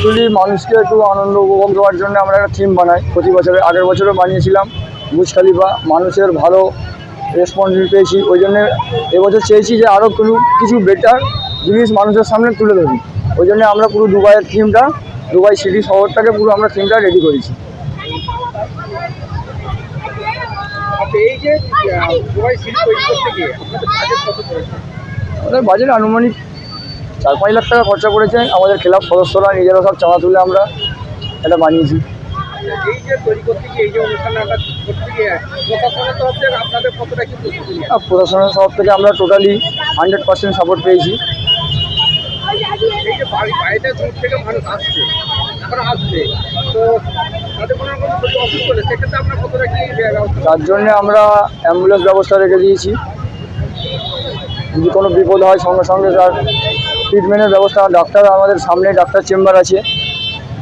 Actually মানুষকে একটু আনন্দ উপভোগ দেওয়ার জন্য আমরা একটা থিম বানাই। প্রতি বছরে আগের বছরও বানিয়েছিলাম। বুজ খালিফা মানুষের ভালো রেসপন্স পেয়েছি। ওই জন্য এবছর চেয়েছি যে আরও কোনো কিছু বেটার জিনিস মানুষের সামনে তুলে ধরি। ওই জন্য আমরা পুরো দুবাইয়ের থিমটা দুবাই সিটি শহরটাকে পুরো আমরা থিমটা রেডি করেছি। আচ্ছা আমাদের বাজেট আনুমানিক চার পাঁচ লাখ টাকা খরচা করেছে আমাদের ক্লাব সদস্যরা নিজেরা সব চাঁদা তুলে আমরা এটা বানিয়েছি। প্রশাসনের তরফ থেকে আমরা টোটালি হান্ড্রেড পার্সেন্ট সাপোর্ট পেয়েছি। তার জন্যে আমরা অ্যাম্বুলেন্স ব্যবস্থা রেখে দিয়েছি। যদি কোনো বিপদ হয় সঙ্গে সঙ্গে তার ট্রিটমেন্টের ব্যবস্থা ডাক্তার আমাদের সামনে ডাক্তার চেম্বার আছে।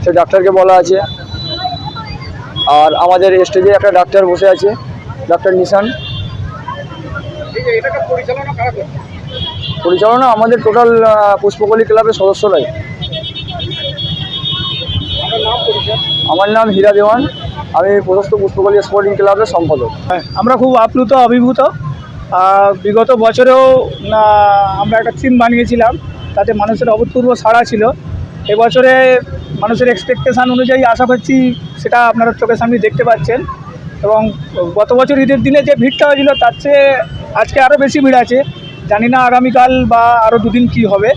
সে ডাক্তারকে বলা আছে। আর আমাদের স্টেজে একটা ডাক্তার বসে আছে ডাক্তার নিশান। পরিচালনা আমাদের টোটাল পুষ্পকলি ক্লাবের সদস্যরাই। আমার নাম হীরা দেওয়ান। আমি প্রশস্ত পুষ্পকলি স্পোর্টিং ক্লাবের সম্পাদক। হ্যাঁ, আমরা খুব আপ্লুত অভিভূত বিগত বছরেও আমরা একটা থিম বানিয়েছিলাম। তাতে মানুষের অভূতপূর্ব সাড়া ছিল। এবছরে মানুষের এক্সপেকটেশান অনুযায়ী আশা করছি সেটা আপনারা চোখের সামনে দেখতে পাচ্ছেন। এবং গত বছর ঈদের দিনে যে ভিড়টা হয়েছিল, তার চেয়ে আজকে আরও বেশি ভিড় আছে। জানি না আগামীকাল বা আরও দুদিন কী হবে।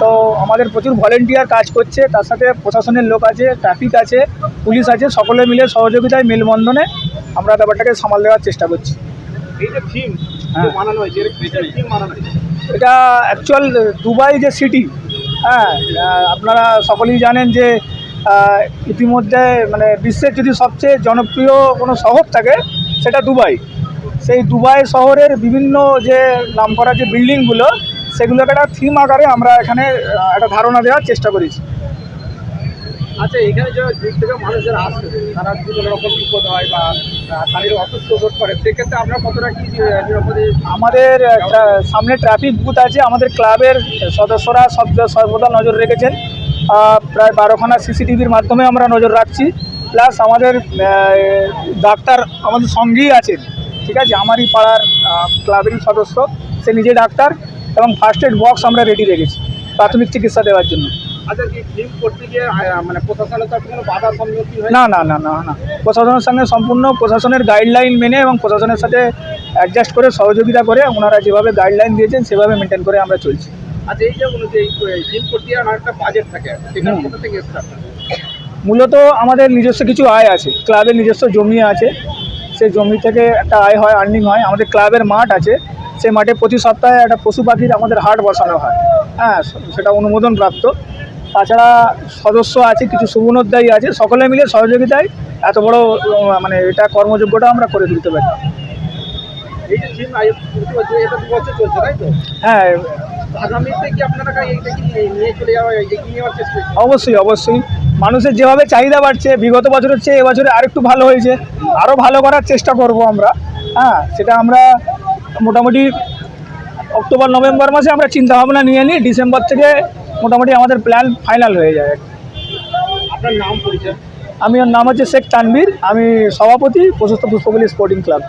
তো আমাদের প্রচুর ভলেন্টিয়ার কাজ করছে, তার সাথে প্রশাসনের লোক আছে ট্রাফিক আছে, পুলিশ আছে, সকলে মিলে সহযোগিতায় মেলবন্ধনে আমরা ব্যাপারটাকে সামাল দেওয়ার চেষ্টা করছি। এই যে থিম। বানানো হয়েছে বানানো হয়েছে? এটা অ্যাকচুয়াল দুবাই যে সিটি হ্যাঁ আপনারা সকলেই জানেন যে ইতিমধ্যে মানে বিশ্বের যদি সবচেয়ে জনপ্রিয় কোনো শহর থাকে সেটা দুবাই। সেই দুবাই শহরের বিভিন্ন যে নামকরা যে বিল্ডিংগুলো সেগুলোকে একটা থিম আকারে আমরা এখানে একটা ধারণা দেওয়ার চেষ্টা করেছি। আচ্ছা এখানে যে দিক থেকে মানুষ যারা আসছে তারা কোনো রকম বিপদ হয় বা শারীরিক অসুস্থ বোধ করে? সেক্ষেত্রে আপনার কতটা কি নিরাপদে আমাদের সামনে ট্রাফিক বুথ আছে। আমাদের ক্লাবের সদস্যরা সব সর্বদা নজর রেখেছেন। প্রায় বারোখানা সিসিটিভির মাধ্যমে আমরা নজর রাখছি। প্লাস আমাদের ডাক্তার আমাদের সঙ্গেই আছেন। ঠিক আছে? আমারই পাড়ার ক্লাবেরই সদস্য। সে নিজে ডাক্তার এবং ফার্স্ট এড বক্স আমরা রেডি রেখেছি, প্রাথমিক চিকিৎসা দেওয়ার জন্য। মানে প্রশাসনের কোনো বাধা সম্মুখীন হয় না না না না না। প্রশাসনের সঙ্গে সম্পূর্ণ প্রশাসনের গাইডলাইন মেনে এবং প্রশাসনের সাথে অ্যাডজাস্ট করে সহযোগিতা করে ওনারা যেভাবে গাইডলাইন দিয়েছেন সেভাবে মেনটেন করে আমরা চলছি। আচ্ছা মূলত আমাদের নিজস্ব কিছু আয় আছে ক্লাবের নিজস্ব জমি আছে। সেই জমি থেকে একটা আয় হয় আর্নিং হয়। আমাদের ক্লাবের মাঠ আছে সেই মাঠে প্রতি সপ্তাহে একটা পশু পাখির আমাদের হাট বসানো হয়। হ্যাঁ সেটা অনুমোদন প্রাপ্ত তাছাড়া সদস্য আছে কিছু শুভনোদ্যায়ী আছে সকলে মিলে সহযোগিতায় এত বড় মানে এটা কর্মযোগ্যটা আমরা করে তুলতে পারি। হ্যাঁ? অবশ্যই অবশ্যই। মানুষের যেভাবে চাহিদা বাড়ছে বিগত বছরের চেয়ে এবছরে আরেকটু ভালো হয়েছে আরও ভালো করার চেষ্টা করব আমরা। হ্যাঁ সেটা আমরা মোটামুটি অক্টোবর নভেম্বর মাসে আমরা চিন্তা ভাবনা নিয়ে নিই ডিসেম্বর থেকে মোটামুটি আমাদের প্ল্যান ফাইনাল হয়ে যায়। আপনার নাম পরিচয়? আমি ওর নাম হচ্ছে শেখ তানবীর আমি সভাপতি প্রশস্ত পুষ্পগুলি স্পোর্টিং ক্লাব।